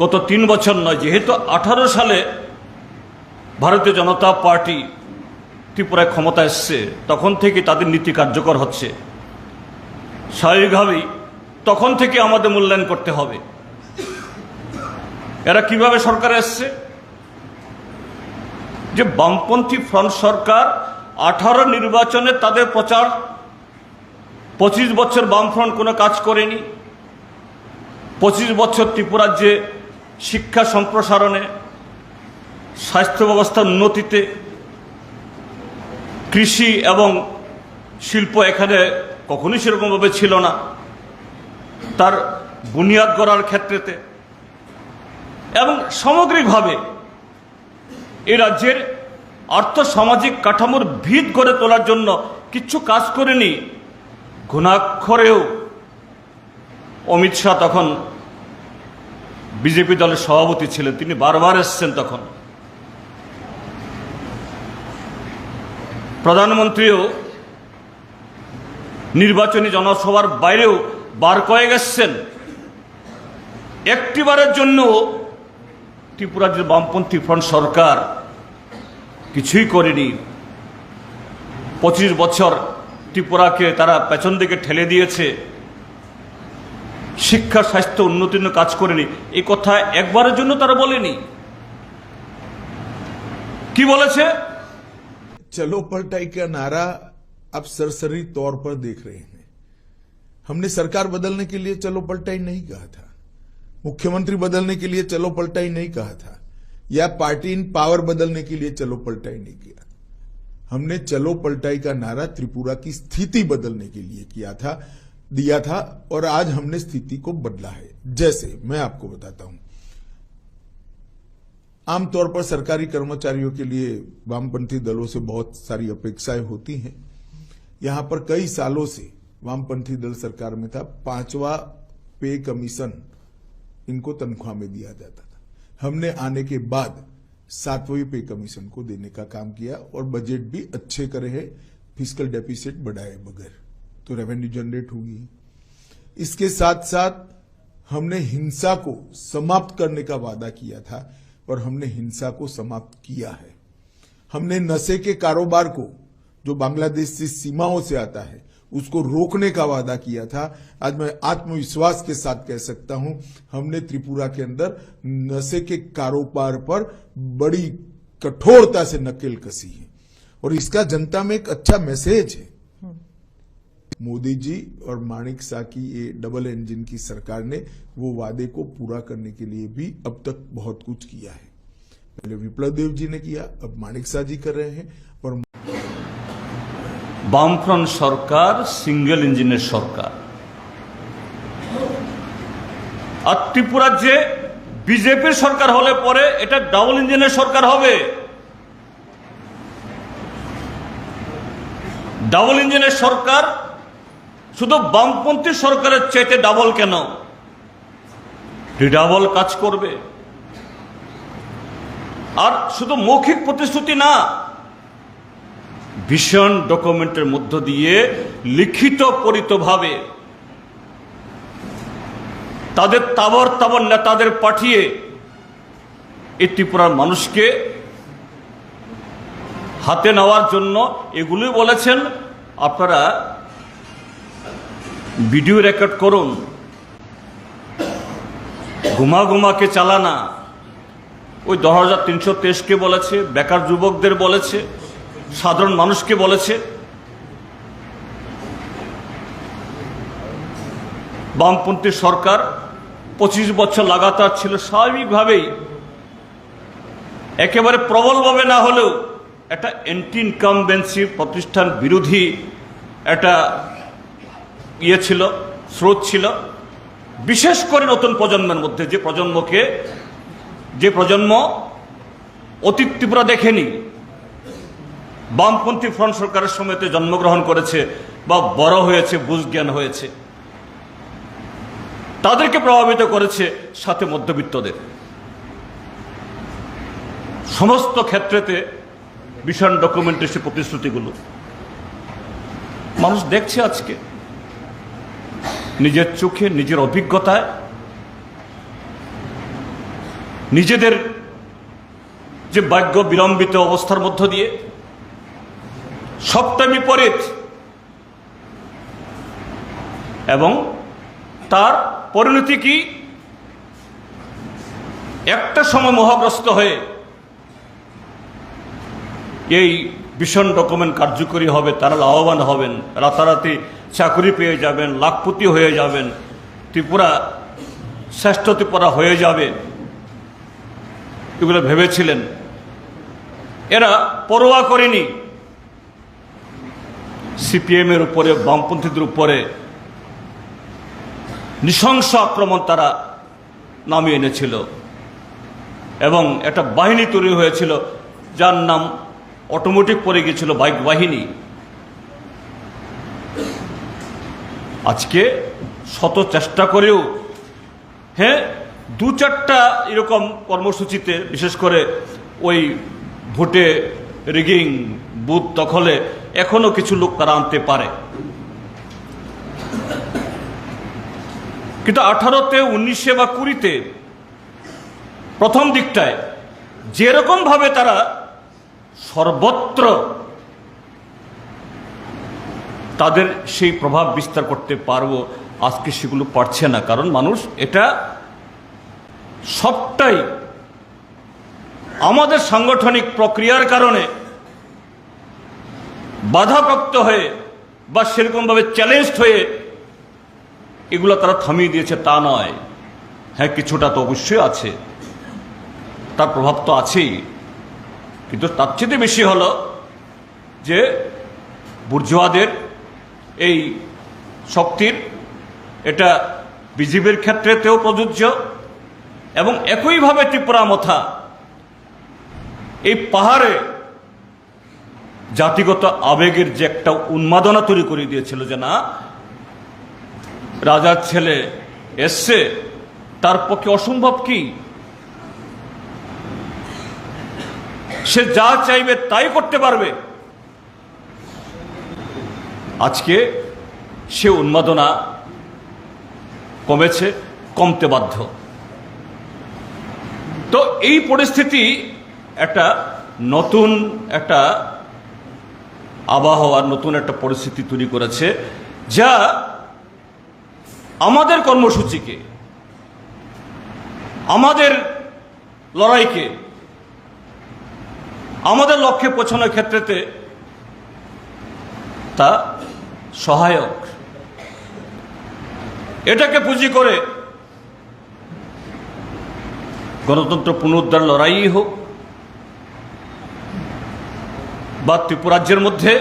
গত তিন বছর নয়, যেহেতু আঠারো সালে ভারতীয় জনতা পার্টি ত্রিপুরায় ক্ষমতা এসছে, তখন থেকে তাদের নীতি কার্যকর হচ্ছে। স্বাভাবিকভাবেই তখন থেকে আমাদের মূল্যায়ন করতে হবে। এরা কীভাবে সরকারে এসছে? যে বামপন্থী ফ্রন্ট সরকার আঠারো নির্বাচনে তাদের প্রচার, পঁচিশ বছর বামফ্রন্ট কোনো কাজ করেনি। পঁচিশ বছর ত্রিপুরার যে শিক্ষা সম্প্রসারণে, স্বাস্থ্য ব্যবস্থার উন্নতিতে, কৃষি এবং শিল্প এখানে কখনোই সেরকমভাবে ছিল না। তার বুনিয়াদ গড়ার ক্ষেত্রেতে এবং সামগ্রিকভাবে এ রাজ্যের আর্থ সামাজিক কাঠামোর ভিত গড়ে তোলার জন্য কিছু কাজ করেনি। ঘুণাক্ষরেও অমিত শাহ তখন বিজেপি দলের সভাপতি ছিলেন, তিনি বারবার এসছেন তখন। প্রধানমন্ত্রীও নির্বাচনী জনসভার বাইরেও বার কয়েক এসছেন। একটিবারের জন্য ত্রিপুরা যে বামপন্থী ফ্রন্ট সরকার কিছুই করেনি। পঁচিশ বছর ত্রিপুরাকে তারা পেছন দিকে ঠেলে দিয়েছে। শিক্ষা স্বাস্থ্য উন্নতির জন্য কাজ করেনি এই কথা একবারের জন্য তারা বলেনি কি বলেছে चलो पलटाई का नारा अब सरसरी तौर पर देख रहे हैं हमने सरकार बदलने के लिए चलो पलटाई नहीं कहा था मुख्यमंत्री बदलने के लिए चलो पलटाई नहीं कहा था या पार्टी इन पावर बदलने के लिए चलो पलटाई नहीं किया हमने चलो पलटाई का नारा त्रिपुरा की स्थिति बदलने के लिए किया था दिया था और आज हमने स्थिति को बदला है। जैसे मैं आपको बताता हूँ। आमतौर पर सरकारी कर्मचारियों के लिए वामपंथी दलों से बहुत सारी अपेक्षाएँ होती हैं। यहाँ पर कई सालों से वामपंथी दल सरकार में था। पांचवा पे कमीशन इनको तनख्वाह में दिया जाता था। हमने आने के बाद सातवें पे कमीशन को देने का काम किया और बजट भी अच्छे करे हैं। फ़िज़िकल डेफिसिट बढ़ाए बगैर। तो रेवेन्यू जनरेट होगी। इसके साथ साथ हमने हिंसा को समाप्त करने का वादा किया था और हमने हिंसा को समाप्त किया है। हमने नशे के कारोबार को, जो बांग्लादेश से सीमाओं से आता है, उसको रोकने का वादा किया था। आज मैं आत्मविश्वास के साथ कह सकता हूँ, हमने त्रिपुरा के अंदर नशे के कारोबार पर बड़ी कठोरता से नकेल कसी है। और इसका जनता में एक अच्छा मैसेज है। मोदी जी और माणिक शाह की ये डबल इंजन की सरकार ने वो वादे को पूरा करने के लिए भी अब तक बहुत कुछ किया है पहले विप्लव देव जी ने किया अब माणिक शाह जी कर रहे हैं और বামফ্রন্ট সরকার সিঙ্গেল ইঞ্জিনের সরকার আর ত্রিপুরার যে বিজেপির সরকার হলে পরে এটা ডাবল ইঞ্জিনের সরকার হবে ডাবল ইঞ্জিনের সরকার শুধু বামপন্থী সরকারের চাইতে ডাবল কেন? ডাবল কাজ করবে। আর শুধু মৌখিক প্রতিশ্রুতি না, ভীষণ ডকুমেন্টের মধ্য দিয়ে লিখিত পরিতভাবে তাদের তাবর তাবর নেতাদের পাঠিয়ে এই ত্রিপুরার মানুষকে হাতে নেওয়ার জন্য এগুলি বলেছেন। আপনারা ভিডিও রেকর্ড করুন। ঘুমা ঘুমাকে চালানা। ওই দশ হাজার তিনশো তেইশকে বলেছে, বেকার যুবকদের বলেছে, সাধারণ মানুষকে বলেছে। বামপন্থী সরকার পঁচিশ বছর লাগাতার ছিল, স্বাভাবিকভাবেই একেবারে প্রবলভাবে না হলেও একটা অ্যান্টি ইনকামবেন্সি প্রতিষ্ঠান বিরোধী একটা ইয়ে ছিল, স্রোত ছিল। বিশেষ করে নতুন প্রজন্মের মধ্যে, যে প্রজন্মকে, যে প্রজন্ম অতীত ত্রিপুরা দেখেনি, বামপন্থী ফ্রন্ট সরকারের সময়তে জন্মগ্রহণ করেছে বা বড় হয়েছে, বুঝ জ্ঞান হয়েছে, তাদেরকে প্রভাবিত করেছে সাথে মধ্যবিত্তদের। সমস্ত ক্ষেত্রেতে ভীষণ ডকুমেন্টেশন প্রতিশ্রুতিগুলো। মানুষ দেখছে আজকে। নিজের চোখে, নিজের অভিজ্ঞতায়, নিজেদের যে ভাগ্য বিলম্বিত অবস্থার মধ্য দিয়ে, সবটা বিপরীত। এবং তার পরিণতি কি? একটা সময় মোহগ্রস্ত হয়ে এই ভীষণ ডকুমেন্ট কার্যকরী হবে, তারা লাভবান হবেন, রাতারাতি চাকরি পেয়ে যাবেন, লাখপতি হয়ে যাবেন, ত্রিপুরা শ্রেষ্ঠ ত্রিপুরা হয়ে যাবে, এগুলো ভেবেছিলেন। এরা পরোয়া করেনি। সিপিএমের উপরে, বামপন্থীদের উপরে নৃশংস আক্রমণ তারা নামিয়ে এনেছিল। এবং একটা বাহিনী তৈরি হয়েছিল, যার নাম অটোমেটিক পড়ে গিয়েছিল বাইক বাহিনী। আজকে শত চেষ্টা করেও হ্যাঁ দু চারটা এরকম কর্মসূচিতে, বিশেষ করে ওই ভোটে রিগিং বুথ দখলে এখনও কিছু লোক তারা আনতে পারে। কিন্তু আঠারোতে, উনিশে বা কুড়িতে প্রথম দিকটায় যেরকম ভাবে তারা সর্বত্র তাদের সেই প্রভাব বিস্তার করতে পারব, আজকে সেগুলো পারছে না। কারণ মানুষ এটা সবটাই আমাদের সাংগঠনিক প্রক্রিয়ার কারণে বাধাপ্রাপ্ত হয়ে বা সেরকমভাবে চ্যালেঞ্জড হয়ে এগুলো তারা থামিয়ে দিয়েছে, তা নয়। হ্যাঁ কিছুটা তো অবশ্যই আছে। তার প্রভাব তো আছেই। কিন্তু তার চেয়ে বেশি হলো যে বুর্জোয়াদের এই শক্তির এটা বিজেপির ক্ষেত্রেতেও প্রযোজ্য এবং একইভাবে ত্রিপুরা মথা এই পাহাড়ে জাতিগত আবেগের যে একটা উন্মাদনা তৈরি করে দিয়েছিল যে না, রাজার ছেলে এসছে, তার পক্ষে অসম্ভব কি? সে যা চাইবে তাই করতে পারবে। আজকে সে উন্মাদনা কমেছে, কমতে বাধ্য। তো এই পরিস্থিতি একটা নতুন একটা আবহাওয়ার নতুন একটা পরিস্থিতি তৈরি করেছে, যা আমাদের কর্মসূচিকে, আমাদের লড়াইকে আমাদের লক্ষ্যে পৌঁছানোর ক্ষেত্রেতে তা সহায়ক। এটাকে পুঁজি করে গণতন্ত্র পুনরুদ্ধার লড়াই হোক বা ত্রিপুরাজ্যের মধ্যে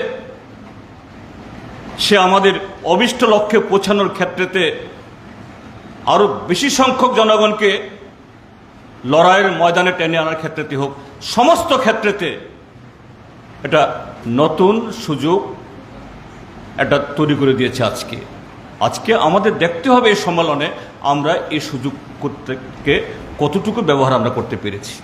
সে আমাদের অবিষ্ট লক্ষ্যে পৌঁছানোর ক্ষেত্রেতে আরও বেশি সংখ্যক জনগণকে লড়াইয়ের ময়দানে টেনে আনার ক্ষেত্রেতে হোক, সমস্ত ক্ষেত্রেতে এটা নতুন সুযোগ এটা তৈরি করে দিয়েছে আজকে। আজকে আমাদের দেখতে হবে এই সম্মেলনে আমরা এই সুযোগ করতে কতটুকু ব্যবহার আমরা করতে পেরেছি।